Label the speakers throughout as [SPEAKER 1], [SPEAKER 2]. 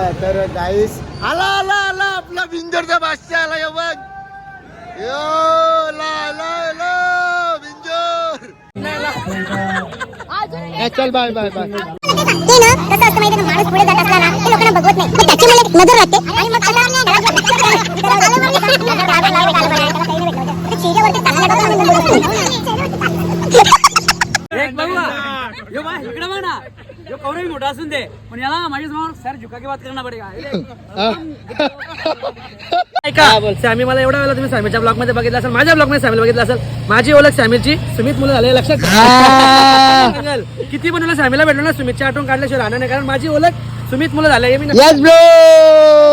[SPEAKER 1] चला तर गाईस आला आला आला आपला बिंजरचा बादशाह आला यो बघ यो ला चल बाय बाय बाय
[SPEAKER 2] ते ना कसं असतं माहिती का माणूस पुढे जात असला ना ते लोकांना बघवत नाही पण त्याची मला एक नजर लागते आणि मग त्याला नजर
[SPEAKER 3] यो बा इकडे बघ ना. यो कवरे मोठा असून दे. पण याला माझ्यासमोर सर झुका की बात करना पडेगा. ऐका सॅमी मला एवढा वेळा तुम्ही सॅमीच्या ब्लॉगमध्ये बघितलं असेल माझ्या ब्लॉगमध्ये सॅमी बघितलं असेल माझी ओळख सॅमीची सुमित मुलं झाले लक्षात ठेवा. किती पण मला सॅमीला भेटलो ना सुमितच्या आठवण काढल्याशिवाय राहणार नाही कारण माझी ओळख सुमित मुलं झाले हे मी नक्की-
[SPEAKER 1] यस ब्रो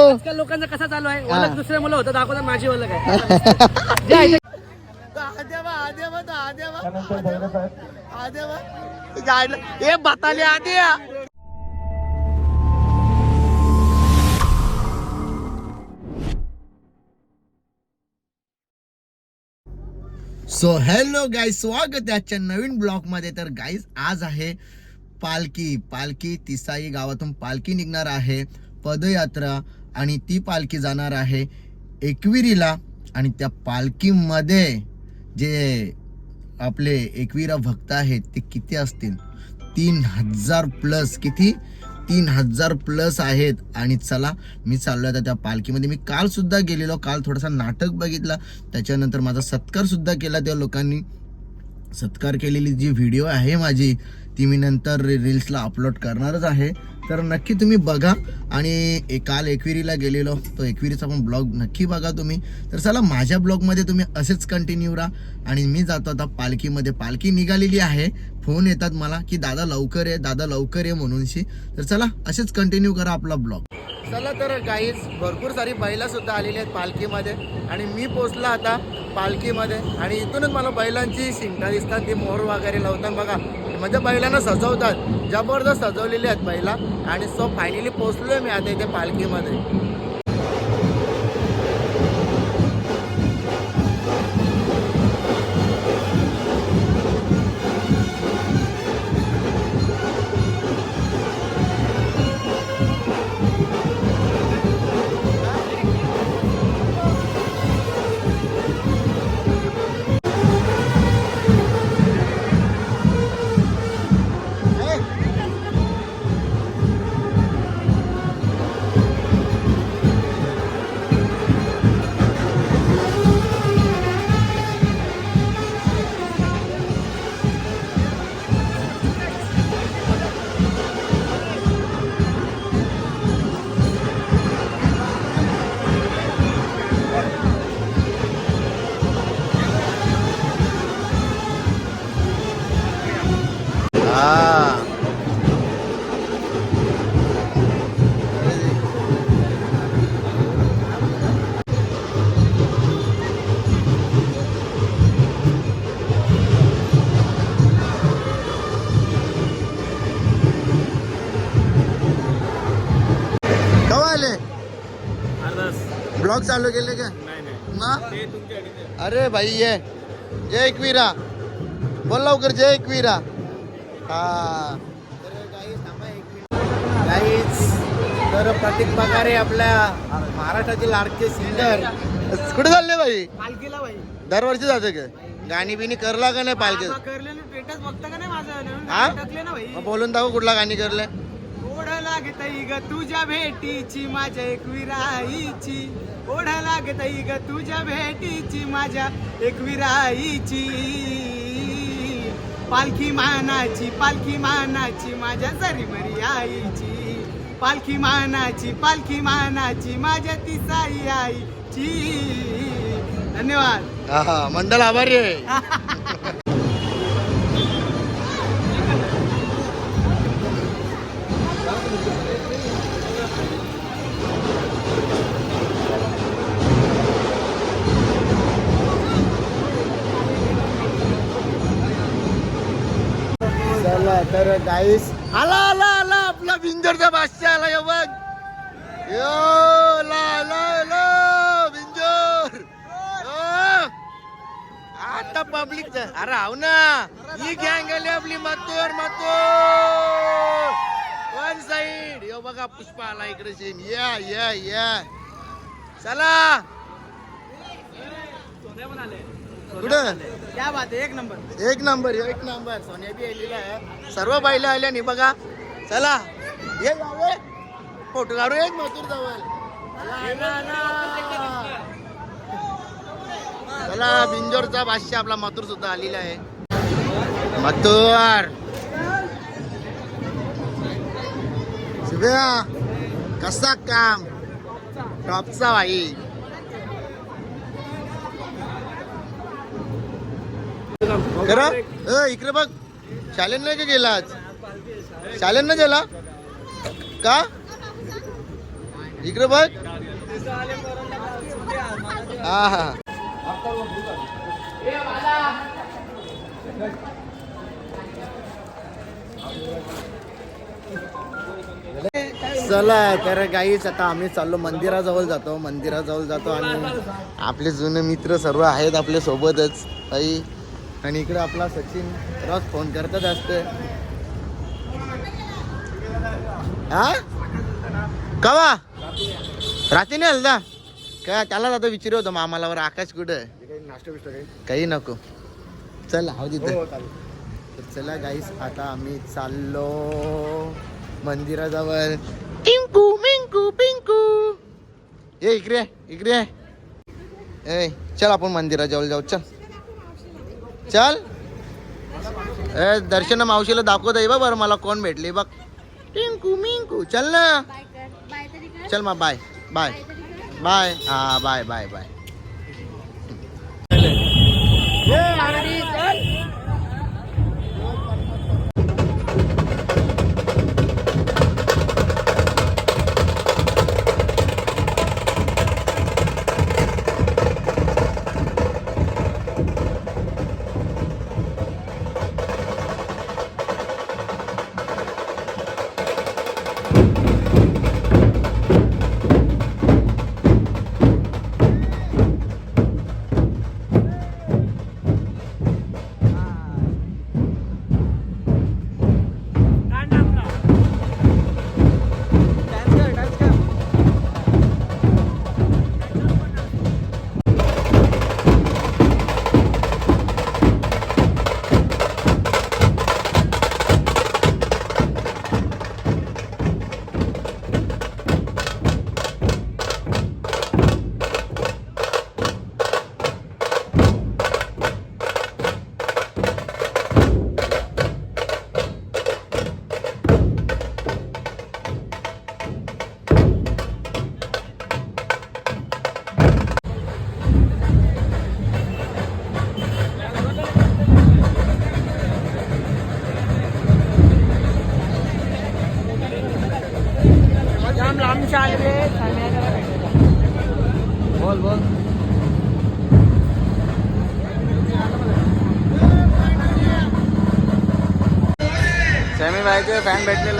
[SPEAKER 3] आजकाल लोकांचा कसा चालू आहे? ओळख दुसरे मुलं होतं दाखवतात माझी ओळख आहे. ते
[SPEAKER 1] ए बताले आद्या. सो हॅलो गाईज स्वागत आहे आजच्या नवीन ब्लॉगमध्ये तर गाईज आज आहे पालखी. पालखी तिसाई गावातून पालखी निघणार आहे. पदयात्रा आणि ती पालखी जाणार आहे एकविरीला आणि त्या पालखीमध्ये. जे आपले एकविरा भक्त आहेत ते किती असतील? तीन हजार प्लस किती? तीन हजार प्लस आहेत. आणि चला मी चाललो आता त्या पालखीमध्ये. मी काल सुद्धा गेलेलो काल थोडासा नाटक बघितला. त्याच्यानंतर माझा सत्कार सुद्धा केला त्या लोकांनी. सत्कार केलेली जी व्हिडिओ आहे माझी ती मी नंतर रील्सला अपलोड करणारच आहे. तर नक्की तुम्ही बघा. आणि काल एकविरीला गेलेलो. तो एकविरीचा पण ब्लॉग नक्की बघा तुम्ही. तर चला माझ्या ब्लॉगमध्ये तुम्ही असेच कंटिन्यू राहा. आणि मी जातो आता पालखीमध्ये. पालखी निघालेली आहे. फोन येतात मला की दादा लवकर आहे दादा लवकर ये म्हणूनशी. तर चला असेच कंटिन्यू करा आपला ब्लॉग. चला तर काहीच भरपूर सारी बैलासुद्धा आलेली आहेत पालखीमध्ये. आणि मी पोचला आता पालखीमध्ये. आणि इथूनच मला बैलांची शिंटा दिसतात ती मोहर वगैरे लावतात. बघा म्हणजे बैलांना सजवतात. जबरदस्त सजवलेली आहेत बैला. आणि सो फायनली पोचलोय मी आता इथे पालखीमध्ये. ब्लॉग चालू केले का? मग अरे भाई ये. जय एकवीरा. बोल लवकर जय एकवीरा. हा. तर प्रतीक पगारे आपल्या महाराष्ट्राचे लाडके सिंगर कुठे चालले बाई
[SPEAKER 3] पालखीला बाई
[SPEAKER 1] दरवर्षी जाते का? गाणी बिनी करला का नाही पालखी?
[SPEAKER 3] स्टेटस बघता का नाही माझं?
[SPEAKER 1] हा?
[SPEAKER 3] टाकले ना भाई.
[SPEAKER 1] बोलून दाखव कुठला गाणी करले.
[SPEAKER 3] ओढ लागतई ग तुझ्या भेटीची माझ्या एकविराईची. ओढ लागतई ग तुझ्या भेटीची माझ्या एकविराईची पालखी मानाची पालखी मानाची माझ्या सरी मरी आईची. पालखी मानाची पालखी मानाची माझ्या तिसाई आईची. धन्यवाद.
[SPEAKER 1] मंडळ आभारी आहे. तर गाईस आला आला आला आपला बिंजरचा बादशाह आला यो बघ. यो ला ला ला बिंजर आता पब्लिक अरे आव ना. ही गँग आली आपली मातोर मातोर वन साइड यो बघा पुष्पा आला इकडे सीन या या या चला. कुठं?
[SPEAKER 3] क्या बात आहे एक नंबर.
[SPEAKER 1] एक नंबर एक नंबर. सोन्या बी आलेला आहे. सर्व बायला आल्या नाही बघा. चला ये जावे फोटो काढू एक मथुर जवळ. चला बिंजोरचा बादशाह आपला मथुर सुद्धा आलेला आहे. मथुर शुभ्या कसा काम? टॉपचा भाई खरं अ, इकडे बघ. शालेन नाही का गेला आज? शालेन ना गेला? का? इकडे बघ. हा हा. चला तर गाईच आता आम्ही चाललो मंदिराजवळ जातो. मंदिराजवळ जातो आणि आपले जुने मित्र सर्व आहेत आपल्या सोबतच काही आणि इकडे आपला सचिन रोज फोन करतच असते. हा? कवा? रात्री नाही हलदा काय त्याला आता विचार होतं मामाला आकाश कुठं? काही नको. चल हाव तिथं. तर चला गाईस आता आम्ही चाललो मंदिराजवळ. टिंकू मिंकू पिंकू. ये इकडे इकडे. ए चल आपण मंदिराजवळ जाऊ चल. चल. ए दर्शन मावशीला दाखवत आहे बा बरं मला कोण भेटली बघ. टिंकू मिंकू चल ना. चल मग बाय बाय. बाय. हा बाय बाय बाय. सॅमी बायचे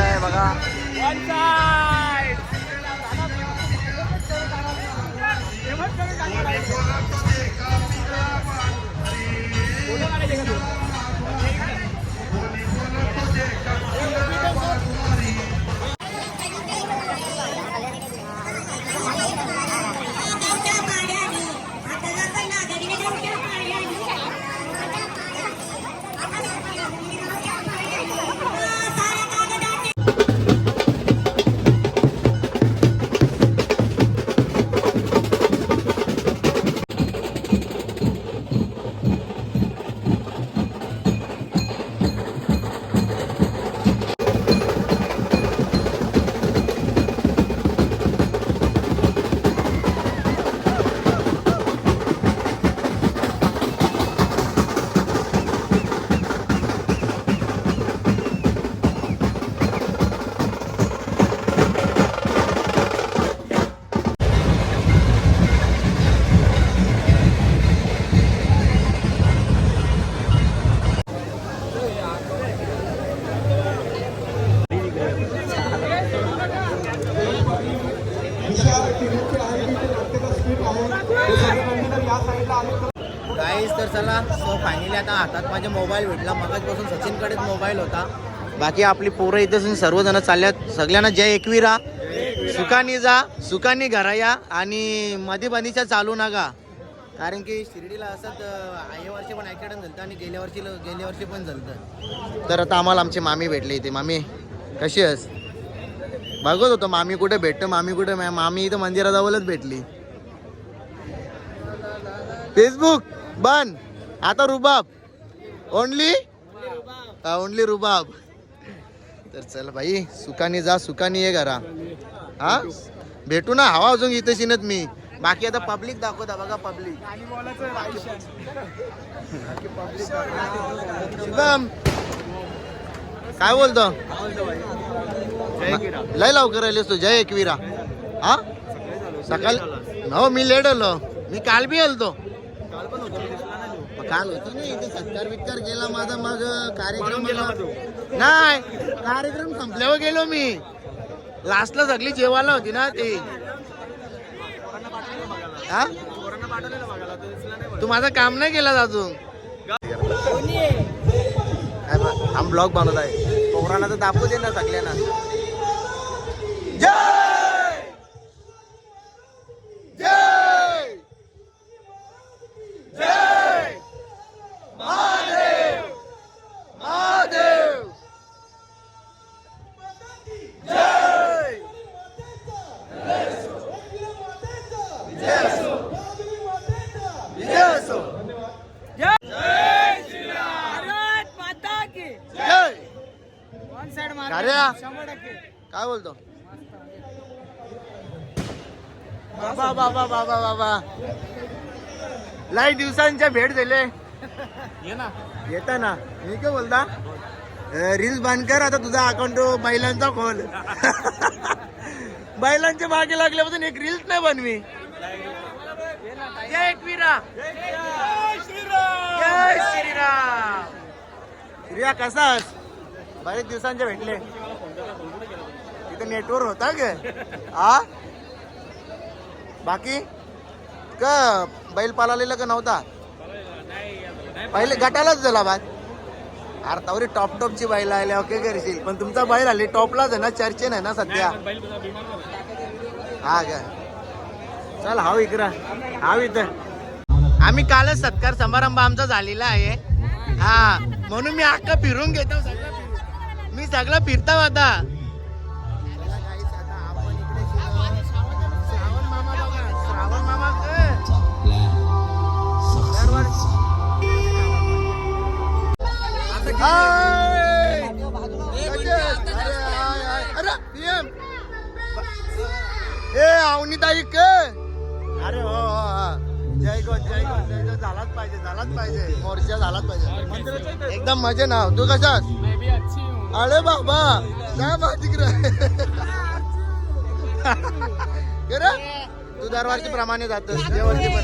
[SPEAKER 1] हातात माझा मोबाईल भेटला. मगाचपासून सचिनकडेच मोबाईल होता. बाकी आपली पोरं इथं सर्वजण चालल्यात. सगळ्यांना जय एकवीरा. सुखानी जा सुखानी घरा या आणि मध्ये चालू नका. कारण की शिर्डीला असंच अं, या वर्षी पण ॲक्सिडेंट झालं आणि गेल्या वर्षी गेल्या वर्षी पण झालं तर आता आम्हाला आमची मामी भेटली इथे. मामी कशी आहेस? बघत होतो मामी कुठे भेटतं मामी कुठे? मामी इथं मंदिराजवळच भेटली. फेसबुक बन आता रुबाब. ओनली? ओनली रुबाब. तर चल भाई सुखानी जा सुखानी ये घरा. हा? भेटू ना हवा अजून इथे शिनत मी. बाकी आता पब्लिक दाखवता बघा पब्लिक शुभम. काय बोलतो? लय लवकर आलीस तू जय एकवीरा. हा? सकाळी हो मी लेट आलो. मी काल बी आलतो. काल होतो ना इथे सत्कार वित्कार केला माझा मग कार्यक्रम नाही कार्यक्रम संपल्यावर गेलो मी. लास्टला सगळी जेवायला होती ना ती. हा? तू माझं काम नाही केलं अजून. आम ब्लॉग बनवत आहे. पोरांना तर दाखवू दे ना सगळ्यांना जय जय जय महादेव महादेव जय विजय असो जय कार्या काय बोलतो बाबा बाबा बाबा लय दिवसांच्या भेट झाले. येता ना. मी काय बोलता? रील्स बांध कर आता तुझा अकाउंट बैलांचा खोल. बैलांच्या मागे लागल्यापासून एक रील्स नाही बनवी. जय एकवीरा जय श्रीराम. कसास बरेच दिवसांचे भेटले. तिथे नेटवर्क होता ग आ? बाकी? का बैल पालालेला का नव्हता? पहिले गटालाच झाला बाद अरे तवरी टॉप टॉपची बैल आले ओके करशील. पण तुमचा बैल आली टॉपलाच आहे ना चर्चेन आहे ना सध्या. हा का? चल हाव इकडं. हाव इथं. आम्ही कालच सत्कार समारंभ आमचा झालेला आहे. हा म्हणून मी अख्खा फिरून घेतो. सगळं. मी सगळं फिरता आता. ए अवनी के? अरे हो, हो हो जय गो जय गो जय गो. झालाच पाहिजे झालाच पाहिजे. मोर्चा झालाच पाहिजे. एकदम मजे ना. तू कशास? अरे बाबा काय बात तू दरवर्षी प्रमाणे जातोस देवर्षी पण.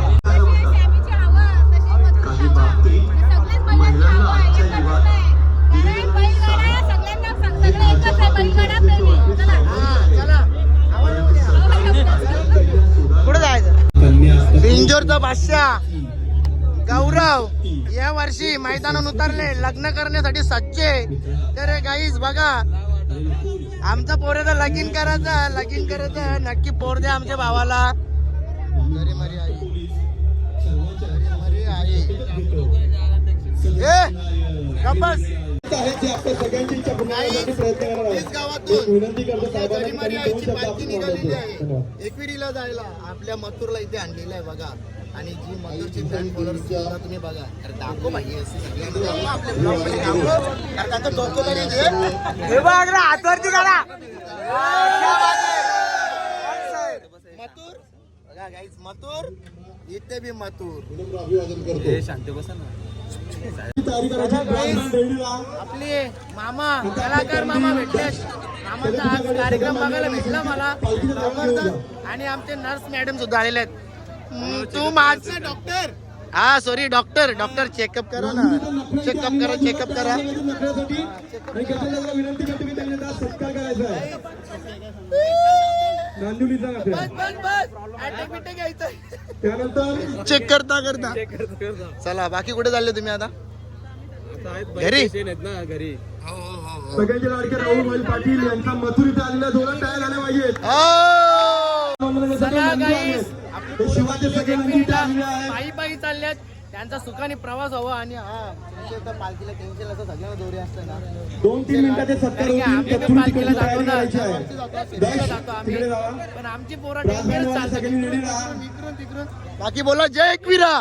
[SPEAKER 1] कुठं जायचं? इंजोरचा बादशाह. गौरव या वर्षी मैदानात उतरले. लग्न करण्यासाठी सज्जे तर गाईज बघा. आमचा पोरेचा लगीन करायचा लगीन करायचं. नक्की पोर द्या आमच्या भावाला. घरी मरी आई. घरी मरी आई. ए गप्पस. एकविरीला जायला आपल्या मथुरला इथे आणलेलं आहे बघा. आणि जी मथुरची फॅन फॉलोअर सुद्धा तुम्ही बघा. अरे दाखव भाई असं सगळ्यांना दाखव, आपल्या blog मध्ये दाखव. अरे त्यांचं डोकं तरी दे. हे बघ रे, हातवरती करा. मथुर? बघा guys, मथुर? इथे बी मथुर.
[SPEAKER 3] आपले मामा कलाकार मामा भेटले. मामाचा आज कार्यक्रम बघायला भेटला मला. आणि आमचे नर्स मॅडम सुद्धा आलेले आहेत. हम्म, तू माझं डॉक्टर हा सॉरी डॉक्टर डॉक्टर चेकअप करा ना. चेकअप करा चेकअप करा. बस बस बस. अटॅक बिटॅक घ्यायचं.
[SPEAKER 4] त्यानंतर
[SPEAKER 1] चेक करता करता. चला बाकी कुठे चालले तुम्ही आता? घरी?
[SPEAKER 3] घरी.
[SPEAKER 4] सगळ्यांचे लाडके राहुल भाई पाटील यांचा मथुर इथे आलेल्या जोरात तयार झाल्या पाहिजेत शिवाचे सगळे
[SPEAKER 3] पायी पायी चालल्यात. त्यांचा सुखाने प्रवास हवा आणि हा.
[SPEAKER 1] पालखीला टेन्शन असं सगळ्यांना दोरी असतं ना.
[SPEAKER 4] दोन तीन मिनिटाचे सत्तर
[SPEAKER 3] आम्ही पण पालखीला जातो ना. जातो आम्ही. पण आमची पोरं तिकडून.
[SPEAKER 1] बाकी बोला जय एकविरा.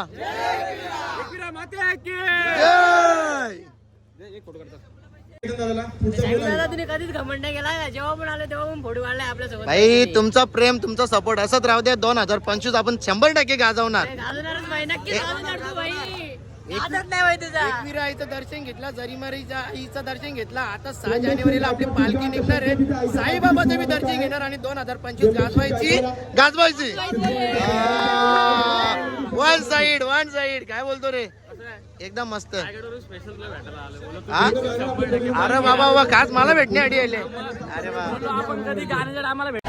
[SPEAKER 1] जय
[SPEAKER 4] दादाला पुढचा बोला.
[SPEAKER 5] दादा तुम्ही कधीच घमंड नाही केला. जेव्हा पण आलो तेव्हा पण फोटो काढलाय आपल्यासोबत
[SPEAKER 1] भाई तुमचा प्रेम तुमचा सपोर्ट असंच राहू दे दोन हजार पंचवीस आपण शंभर टक्के गाजवणार.
[SPEAKER 5] घालणारच भाई नक्की घालून तू भाई आदत नाही भाई तुझा.
[SPEAKER 3] एकविरा आईचं दर्शन घेतला जरीमारीच्या आईचं दर्शन घेतला आता सहा जानेवारीला आपली पालखी निघणार आहे. साईबाबाचं बी दर्शन घेणार आणि दोन हजार पंचवीस गाजवायची.
[SPEAKER 1] गाजवायची. वन साइड वन साइड काय बोलतो रे? एकदम मस्त. हा? अरे बाबा बाबा खास मला भेटण्यासाठी आले अरे बा
[SPEAKER 3] आपण कधी गाण्याच्या टायमाला भेट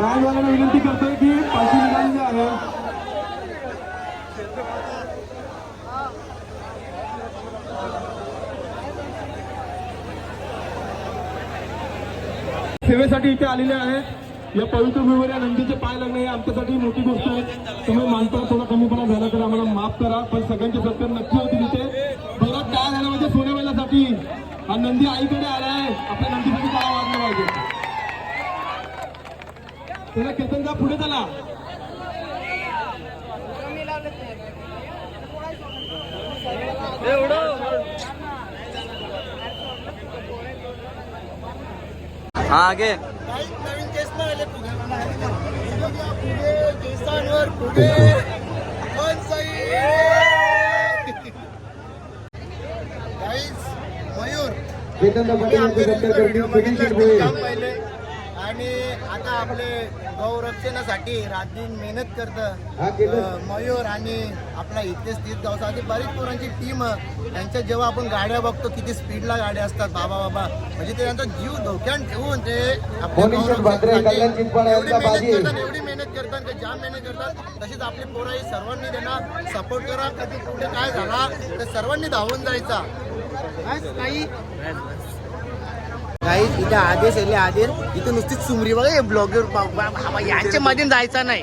[SPEAKER 4] बँडवाल्यांना विनंती करतोय की निघालेली आहे सेवेसाठी इथे आलेले आहेत या पवित्र भूमीवर या नंदीचे पाय लागणे ही आमच्यासाठी मोठी गोष्ट आहे. तुम्ही मानता थोडा कमीपणा झाला तर आम्हाला माफ करा पण सगळ्यांचे सत्कार नक्की होती तिथे बरं काय झालं म्हणजे सोनेवेलासाठी हा नंदी आईकडे आलाय आपल्या नंदीसाठी काय वाढलं पाहिजे. त्याला केतन जा पुढे चला.
[SPEAKER 3] एवढं
[SPEAKER 1] नवीन केस आले पुढे पुढे केसांवर पुढे one side guys Mayur
[SPEAKER 4] Ketan
[SPEAKER 1] मी आमच्या व्हिडिओ बघितले खूप काम पाहिले आणि आता आपले गौरक्षणासाठी रातदिन मेहनत करतं. मयूर आणि आपला इथे स्थित गावसाठी बरीच पोरांची टीम त्यांच्या जेव्हा आपण गाड्या बघतो किती स्पीडला गाड्या असतात बाबा बाबा. म्हणजे ते त्यांचा जीव धोक्यात ठेवून ते एवढी मेहनत करतात एवढी मेहनत करतात की जाम मेहनत करतात. तशीच आपली पोरं ही सर्वांनी त्यांना सपोर्ट करा. कधी कुठे काय झाला तर सर्वांनी धावून जायचा. काही? काही इथे आदेश आले आदेश. इथे नुसतीच सुमरी बघा हे ब्लॉगर यांच्या मध्ये जायचं नाही.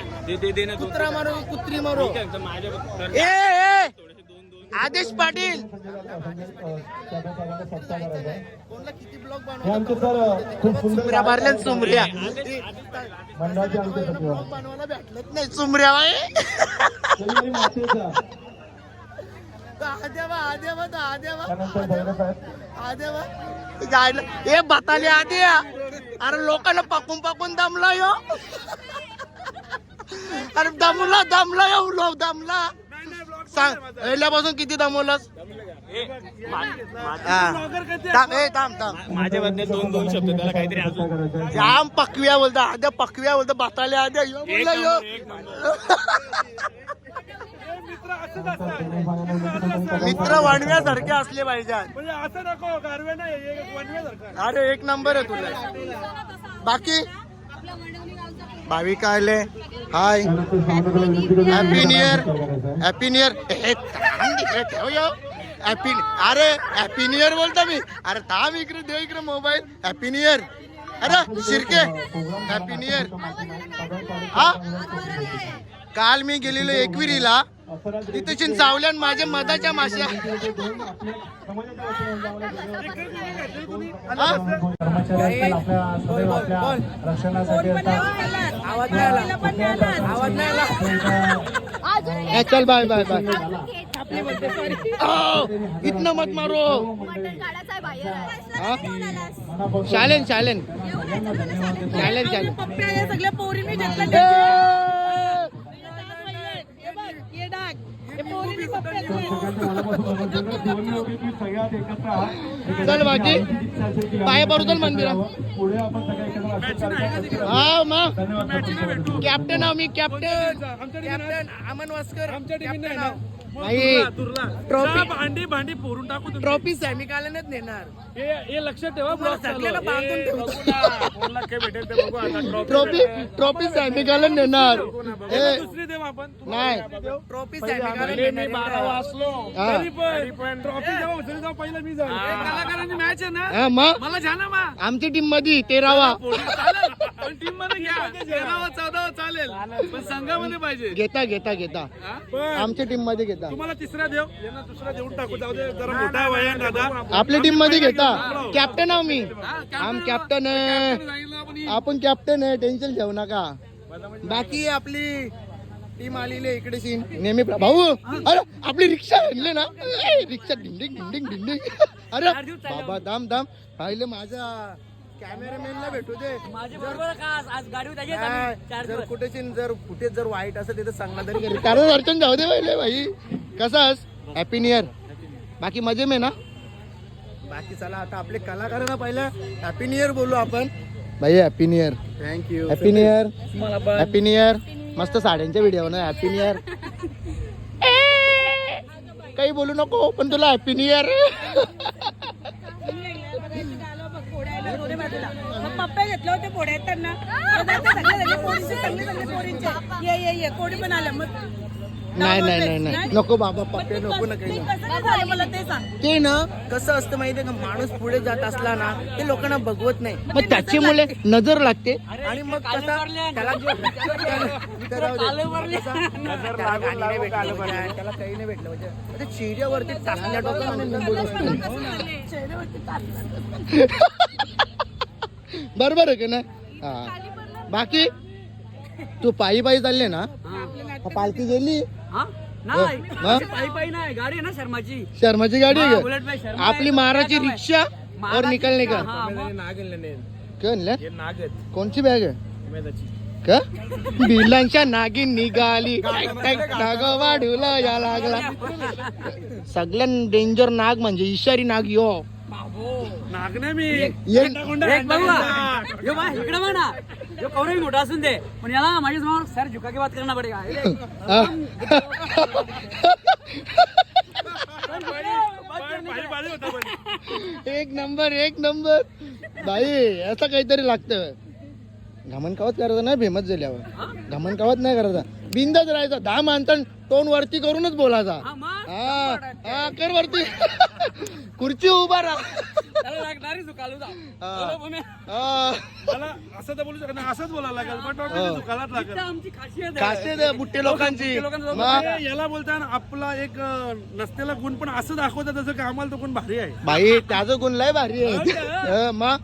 [SPEAKER 1] कुत्रा मारो कुत्री मारो. ए! आदेश पाटील. कोणला किती ब्लॉग
[SPEAKER 4] हे आमचे सर खूप सुंदर
[SPEAKER 1] सुमऱ्या मारल्या सुमऱ्या ब्लॉग बनवायला नाही. सुमऱ्या बाई.
[SPEAKER 4] शनिवारी मातेचा
[SPEAKER 3] आदेवा आदेवा तर आदेवा
[SPEAKER 4] साहेब
[SPEAKER 3] आदेवा
[SPEAKER 1] गायला ए बताले आधी अरे लोकांना पाकून पाकून दमला यो. अरे दमला दमला यो लोक दमला. सांग पहिल्यापासून किती दमवलंस? हा. थांब ए थांब थांब.
[SPEAKER 6] माझ्या बदल्यात दोन दोन शब्द त्याला काहीतरी अजून.
[SPEAKER 1] जाम पकव्या बोलता आद्या पकव्या बोलता बताले आद्या यो बोलला यो. मित्र वाणव्यासारखे असले पाहिजे
[SPEAKER 6] म्हणजे असं नको गारवे नाही
[SPEAKER 1] अरे एक नंबर आहे तुला. बाकी? भाविका आले हाय. हॅपी न्यू इयर
[SPEAKER 4] करायचं आहे.
[SPEAKER 1] हॅपी न्यू इयर हे थांब इकडे ठेव यो. हॅपी अरे हॅपी न्यू इयर बोलता मी. अरे थांब इकडे देव इकडे मोबाईल हॅपी न्यू इयर अरे शिरके. हॅपी न्यू इयर हा? काल मी गेलेलो एकविरीला.
[SPEAKER 4] अपराध
[SPEAKER 1] तिथून चावल्यान माझ्या मधाच्या माश्या. चल बाय बाय बाय. इथनं मत मारो. हा? शालेन शालेन. शालेन शालेन.
[SPEAKER 5] सगळ्या पोरीने घेतलं.
[SPEAKER 1] चल बाकी पाय पडू चल मंदिरात.
[SPEAKER 4] पुढे आपण सगळे एकत्र असतो.
[SPEAKER 1] हा मग कॅप्टन मी कॅप्टन.
[SPEAKER 6] आमच्या
[SPEAKER 1] कॅप्टन अमन वास्कर.
[SPEAKER 6] आमच्या
[SPEAKER 1] नाही. ट्रॉफी.
[SPEAKER 6] भांडी भांडी फोडून टाकू तुम्ही.
[SPEAKER 1] ट्रॉफी सॅमिकालनच नेणार
[SPEAKER 6] हे हे लक्षात ठेवा चालू आहे.
[SPEAKER 1] बांधून
[SPEAKER 6] हे
[SPEAKER 1] ठेवतो.
[SPEAKER 6] बघू ना, कोणाला काय भेटेल ते बघू आता ट्रॉफी
[SPEAKER 1] ट्रॉफी
[SPEAKER 6] भेटेल.
[SPEAKER 1] ट्रॉफी सॅमिकालन नेणार
[SPEAKER 6] बघू ना, बघू.
[SPEAKER 1] ए,
[SPEAKER 6] दुसरी देऊ आपण
[SPEAKER 1] नाही ट्रॉफी
[SPEAKER 6] पहिले मी बारा वाचलो
[SPEAKER 1] हा.
[SPEAKER 6] तरी पण ट्रॉफी जेव्हा उचलली तेव्हा पहिलं मी जाईल कलाकारांची मॅच आहे ना
[SPEAKER 1] हा मग
[SPEAKER 6] मला छान ना मा
[SPEAKER 1] आमची टीममध्ये तेरावा
[SPEAKER 6] चालेल पण टीममध्ये घ्या. तेरावा चौदावा चालेल. पण संघामध्ये पाहिजे.
[SPEAKER 1] घेता घेता घेता?
[SPEAKER 6] पण
[SPEAKER 1] आमच्या टीममध्ये घेता.
[SPEAKER 6] तुम्हाला तिसरा देव यांना दुसरा देऊन टाकू. जाऊ दे जरा मोठा आहे वयान दादा.
[SPEAKER 1] आपली टीममध्ये घेता. कॅप्टन आहो मी आम कॅप्टन
[SPEAKER 6] आपण ही.
[SPEAKER 1] कॅप्टन आहे टेन्शन घेऊ नका. बाकी आपली टीम आलेली आहे इकडे सीन नेहमी भाऊ अरे आपली रिक्षा आणली ना? रिक्षा डिंडिंग डिंडिंग डिंडिंग. अरे बाबा दाम दाम. पाहिले माझा कॅमेरामॅनला भेटू दे.
[SPEAKER 3] माझे बरोबर का आज- आज गाडी
[SPEAKER 1] काय, जर कुठे जर कुठे जर वाईट असेल तिथं सांगला तरी घरी कारण अर्चन जाऊ दे पहिले भाई. कसास हॅपी न्यू इयर बाकी मजे में ना? बाकी चला आता आपले कलाकारांना पहिलं हॅपी न्यू इयर बोलू आपण. भाई happy new year thank you happy new year happy new year मस्त साड्यांच्या व्हिडिओ ना हॅपी न्यू इयर काही बोलू नको पण तुला हॅपी न्यू इयर
[SPEAKER 5] घेतलं होते येताना पोरींचे चांगले पोरींचे. ये ये ये कोणी पण आलं मग
[SPEAKER 1] नाही नाही नाही नाही. नको बाबा पप्पे नको ना काही
[SPEAKER 5] ते मला सांग.
[SPEAKER 1] ना कसं असतं माहितीये का? माणूस पुढे जात असला ना ते लोकांना बघवत नाही. मग त्याची मुले नजर लागते. आणि मग कसं त्याला त्याला म्हणजे, काही नाही भेटलं म्हणजे ते चेहऱ्यावरती टाकल्या असतो. बरोबर आहे की नाही? हा. बाकी? तू पायी पायी चालले ना? पालखी गेली?
[SPEAKER 3] नाही? अशी पायी पायी नाही. गाडी आहे ना शर्माची.
[SPEAKER 1] शर्माची गाडी आहे
[SPEAKER 3] हा,
[SPEAKER 1] का?
[SPEAKER 3] बुलेट बाई शर्मा
[SPEAKER 1] आपली
[SPEAKER 3] काय
[SPEAKER 1] रिक्षा और
[SPEAKER 3] हा, मग.
[SPEAKER 1] कोण सी बॅग आहे? का? बिलांच्या नागिन निघाली. नाग वाढूला या लागला सगळ्यात डेंजर नाग म्हणजे इशारी नाग यो.
[SPEAKER 6] मी.
[SPEAKER 3] बघू ना. मोठा असून दे. पण याला माझ्यासमोर सर झुका की बात करना पडेगा
[SPEAKER 1] एक नंबर एक नंबर. बाई असं काहीतरी लागतं घमन कावत करायचं नाही फेमस झाल्यावर. घमन कावत नाही करायचा बिंदाच राहायचा. दहा माणसं टोन वरती करूनच बोलायचा.
[SPEAKER 3] हा?
[SPEAKER 1] हा हा कर वरती. खुर्ची उभा
[SPEAKER 6] असं तर बोलू शकत नाही असंच बोलायला लागेल. दुकानात
[SPEAKER 3] खासियत आहे.
[SPEAKER 1] बुट्टे लोकांची
[SPEAKER 6] याला बोलताना आपला एक नसलेला गुण पण असं दाखवतात जसं की आम्हाला तो गुण भारी आहे.
[SPEAKER 1] बाई त्याचं गुण लय भारी आहे. हा, मग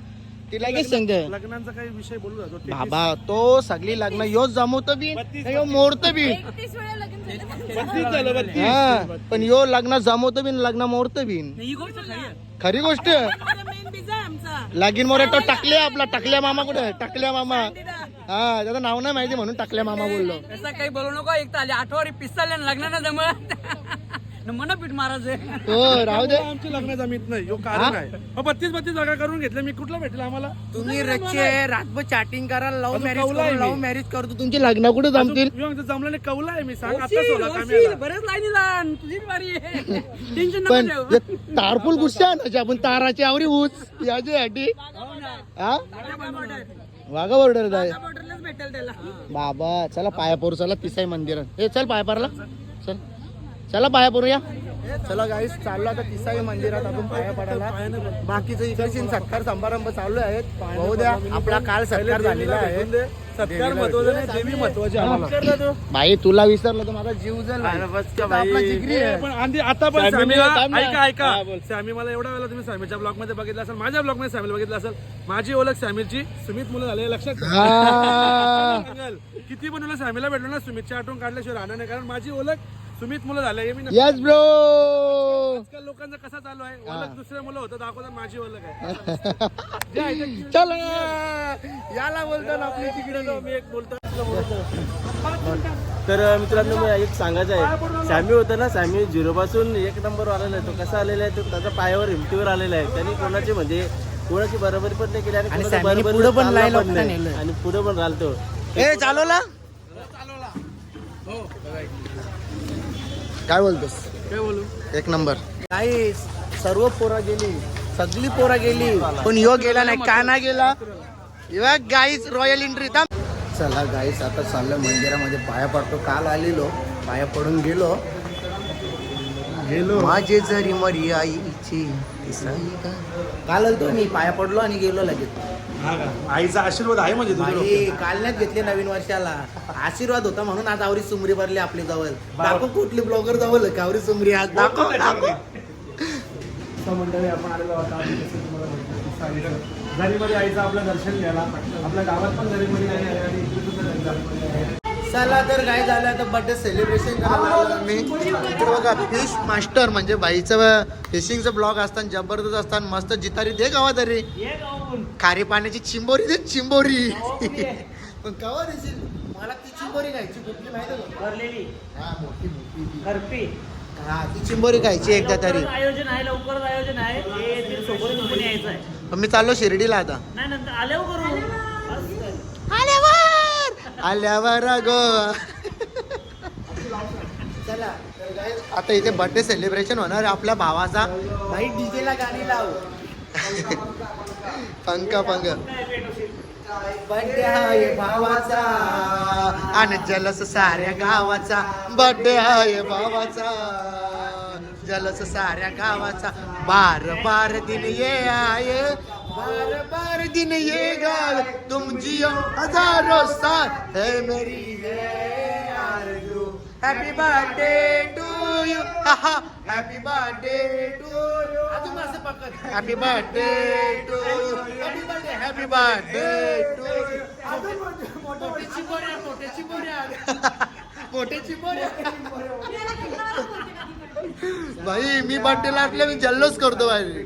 [SPEAKER 1] तिला लगेच सांगते
[SPEAKER 6] लग्नांचा काही विषय बोलू जातो ते
[SPEAKER 1] बाबा तो सगळी लग्न यो जमवत बी यो मोडत बी
[SPEAKER 6] बत्तीस झालं बत्तीस
[SPEAKER 1] हा पण यो लग्न जमवत बी लग्न मोडत बी
[SPEAKER 3] ही गोष्ट खरी आहे
[SPEAKER 1] खरी गोष्ट
[SPEAKER 5] मेन आहे आमचा
[SPEAKER 1] लगीन मोरे तो टाकल्या आपला टाकल्या मामा कुठे? टाकल्या मामा हा त्याचं नाव नाही माहिती म्हणून टाकल्या मामा बोललो
[SPEAKER 3] काही बोलू नको एक तर आली आठवडी पिस्तल लग्नाला जमत म्हणा पीठ महाराज
[SPEAKER 1] हो राहू दे.
[SPEAKER 6] आमची लग्न जमीत नाही. यो कारण आहे. अहो, बत्तीस बत्तीस जागा करून घेतल्या. मी कुठला भेटला आम्हाला?
[SPEAKER 1] तुम्ही रच्चे रातभर चॅटिंग करा लव्ह
[SPEAKER 6] अजून
[SPEAKER 1] मॅरेज
[SPEAKER 6] आहे
[SPEAKER 1] लव्ह
[SPEAKER 6] मी.
[SPEAKER 1] मॅरेज करतो तुमचे लग्न कुठे जमतील?
[SPEAKER 6] यो आमचं जमलं नाही कौला आहे मी. सांग आता कामेला
[SPEAKER 3] बरेच लाईनीला तुझी बी बारी आहे. टेन्शन
[SPEAKER 1] पण
[SPEAKER 3] ठेवू.
[SPEAKER 1] तारफुल गुस्सा आणायचे आपण ताराची आवरी ऊस याच्यासाठी हा? वाघा बॉर्डर जाय
[SPEAKER 5] बॉर्डरलाच भेटेल त्याला.
[SPEAKER 1] बाबा चला पायापूर चला तिसाई मंदिरात. हे चल पायापारला चल. चला पायापूर या चला गाईस चाललो आता तिसाई मंदिरात आपण पाया पडायला. बाकीचे इकडचे सत्कार समारंभ चालू आहेत. भाऊ द्या आपला काल सत्कार झालेला आहे.
[SPEAKER 6] सत्कार महत्त्वाचा नाही देवी महत्वाची आम्हाला.
[SPEAKER 1] भाई तुला विसरलं तर माझा जीव जल आपला जिगरी आहे.
[SPEAKER 6] पण आधी आता पण. ऐका ऐका. सॅमी मला एवढ्या वेळेला तुम्ही सॅमीच्या ब्लॉगमध्ये बघितलं असेल माझ्या ब्लॉगमध्ये सॅमीला बघितलं असेल. माझी ओळख सॅमीची सुमित मुलं झाले लक्षात किती पण तुला सॅमीला भेटलो ना सुमितची आठवण काढल्याशिवाय राहणार नाही कारण माझी ओळख सुमित मुलं झाले हे मी नक्की-
[SPEAKER 1] यस ब्रो
[SPEAKER 6] आजकाल लोकांचा कसा चालू आहे? ओळख दुसरे मुलं होतं दाखवतात माझी ओळख आहे.
[SPEAKER 1] चल. याला बोलतो ना आपली तिकडे
[SPEAKER 6] मी एक बोलतो.
[SPEAKER 7] तर मित्रांनो मी एक सांगायचं आहे. सॅमी होतं ना सॅमी झिरो पासून एक नंबर आलेला आहे. तो कसा आलेला आहे? तो त्याच्या पायावर हिमतीवर आलेला आहे. त्यांनी कोणाची म्हणजे कोणाची बरोबरी पण नाही केली आणि
[SPEAKER 1] सॅमीने पुढं पण
[SPEAKER 7] चालला नाही. आणि पुढे पण राहतो
[SPEAKER 1] ए चालवला? काय बोलतोस?
[SPEAKER 6] काय बोलू?
[SPEAKER 1] एक नंबर. काही सर्व पोरा गेली सगळी पोरा गेली पण यो गेला नाही का नाही गेला? इवा गाईस रॉयल एंट्री चला गाईस आता चाललं मंदिरामध्ये. पाया पडतो काल आलेलो पाया पडून गेलो. गेलो. माझे जरी मरी आईची का काल आलतो मी पाया पडलो आणि गेलो लगेच.
[SPEAKER 6] आईचा आशीर्वाद आहे म्हणजे
[SPEAKER 1] काल नाही घेतले नवीन वर्षाला. आशीर्वाद होता म्हणून आज आवरी सुमरी भरली आपली जवळ. दाखव कुठली ब्लॉगर जवळ आहे, कावरी सुमरी आज. दाखव दाखव.
[SPEAKER 6] मंडळी आपण आलेलो होता घरीमध्ये आईचं आपलं दर्शन घ्यायला. आपल्या गावात पण घरीमध्ये आई आहे. आणि इकडे सुद्धा घरी आहे.
[SPEAKER 1] चला तर काय झालं आता बर्थडे सेलिब्रेशन करायला मी इकडे बघा फिश मास्टर म्हणजे बाईचं फिशिंगचं ब्लॉग असताना जबरदस्त असताना मस्त जितारी दे गावा तरी खारी पाण्याची चिंबोरी दे चिंबोरी. पण कवा देशील मला ती चिंबोरी खायची कुठली माहिती हा मोठी मोठी. हा ती चिंबोरी खायची एकदा तरी.
[SPEAKER 8] आयोजन आहे लवकरच आयोजन आहे. हे
[SPEAKER 1] मी चाललो शिर्डीला आता.
[SPEAKER 8] नाही नंतर आल्यावर करू.
[SPEAKER 1] आल्यावर गोवा चला आता इथे बर्थडे सेलिब्रेशन होणार आहे आपल्या भावाचा. भाई डीजेला गाणी लाव. पंक पंक बर्थडे आहे भावाचा. आणि जलस साऱ्या गावाचा. बर्थडे आहे भावाचा. जलस साऱ्या गावाचा. बार बार दिन ये आये बार बार दिन ये गाल तुम जियो हज़ारों साल। है मेरी ये आरज़ू। Happy birthday to you happy birthday to you happy birthday to you happy birthday happy birthday to you मोठ्याची बोऱ्या मोठ्याची बोऱ्या मोठ्याची बोऱ्या भाई मी बर्थडेला असले मी जल्लोष करतो भाई।